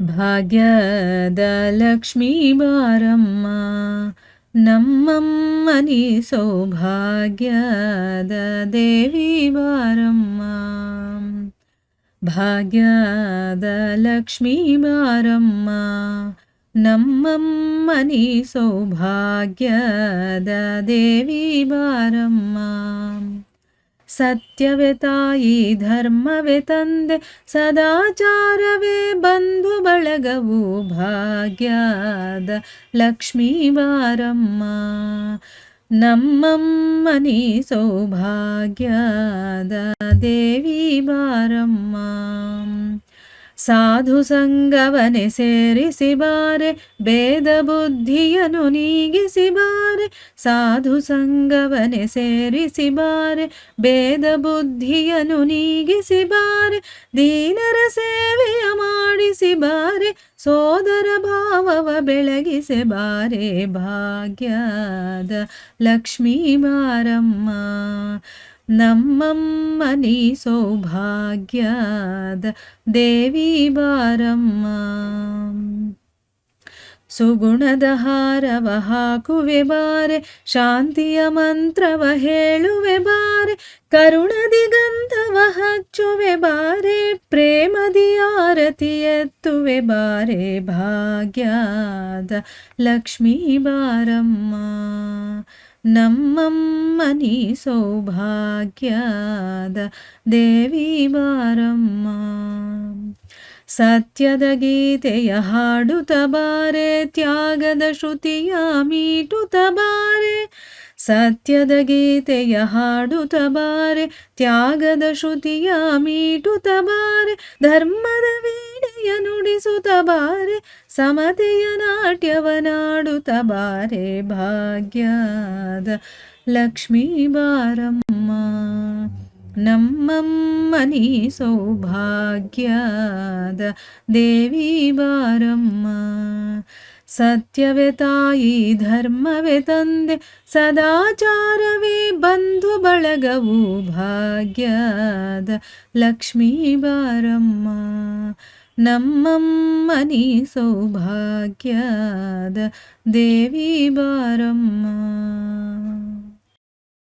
ಭಾಗ್ಯದ ಲಕ್ಷ್ಮೀ ಬಾರಮ್ಮ ನಮ್ಮಮ್ಮನಿ ಸೌಭಾಗ್ಯದ ದೇವಿ ಬಾರಮ್ಮ ಭಾಗ್ಯದ ಲಕ್ಷ್ಮೀ ಬಾರಮ್ಮ ನಮ್ಮಮ್ಮನಿ ಸೌಭಾಗ್ಯದ ದೇವಿ ಬಾರಮ್ಮ ಸತ್ಯವೇ ತಾಯಿ ಧರ್ಮವೇ ತಂದೆ ಸದಾಚಾರವೇ ಬಂಧು ಬಳಗವು ಭಾಗ್ಯದ ಲಕ್ಷ್ಮೀ ಬಾರಮ್ಮ ನಮ್ಮಮ್ಮನಿ ಸೌಭಾಗ್ಯದ ದೇವಿ ಬಾರಮ್ಮ ಸಾಧು ಸಂಗವನೆ ಸೇರಿಸಿ ಬಾರೆ ಭೇದ ಬುದ್ಧಿಯನು ನೀಗಿಸಿ ಬಾರೆ ಸಾಧು ಸಂಗವನೆ ಸೇರಿಸಿ ಬಾರೆ ಭೇದ ಬುದ್ಧಿಯನು ನೀಗಿಸಿ ಬಾರೆ ದೀನರ ಸೇವೆಯ ಮಾಡಿಸಿ ಬಾರೆ, ಸೋದರ ಭಾವವ ಬೆಳಗಿಸಿ ಬಾರೆ, ಭಾಗ್ಯದ ಲಕ್ಷ್ಮೀ ಬಾರಮ್ಮ ನಮ್ಮಮ್ಮನಿ ಸೌಭಾಗ್ಯದ ದೇವಿ ಬಾರಮ್ಮ. ಸುಗುಣದ ಹಾರವ ಹಾಕುವೆ ಬಾರೆ, ಶಾಂತಿಯ ಮಂತ್ರವ ಹೇಳುವೆ ಬಾರೆ ಕರುಣದಿ ಗಂಧವ ಹಚ್ಚುವೆ ಬಾರೆ ಪ್ರೇಮದಿ ಆರತಿ ಎತ್ತುವೆ ಬಾರೆ, ಭಾಗ್ಯದ ಲಕ್ಷ್ಮೀ ಬಾರಮ್ಮ. ನಮ್ಮಮ್ಮನಿ ಸೌಭಾಗ್ಯದ ದೇವಿ ಬಾರಮ್ಮ. ಸತ್ಯದ ಗೀತೆಯ ಹಾಡುತ್ತ ಬಾರೆ, ತ್ಯಾಗದ ಶ್ರುತಿಯ ಮೀಟುತ್ತ ಬಾರೆ ಸತ್ಯದ ಗೀತೆಯ ಹಾಡುತ್ತ ಬಾರೆ, ತ್ಯಾಗದ ಶ್ರುತಿಯ ಮೀಟುತ್ತ ಬಾರೆ, ಧರ್ಮದ ವೀಣೆಯ ನುಡಿಸುತ್ತ ಬಾರೆ, ಸಮತೆಯ ನಾಟ್ಯವನಾಡುತ್ತ ಬಾರೆ, ಭಾಗ್ಯದ ಲಕ್ಷ್ಮೀ ಬಾರಮ್ಮ. ನಮ್ಮಮ್ಮನಿ ಸೌಭಾಗ್ಯದ ದೇವಿ ಬಾರಮ್ಮ. ಸತ್ಯವೇ ತಾಯಿ ಧರ್ಮವೇ ತಂದೆ ಸದಾಚಾರವೇ ಬಂಧು ಬಳಗವು ಭಾಗ್ಯದ ಲಕ್ಷ್ಮೀ ಬಾರಮ್ಮ. ನಮ್ಮಮ್ಮನಿ ಸೌಭಾಗ್ಯದ ದೇವಿ ಬಾರಮ್ಮ.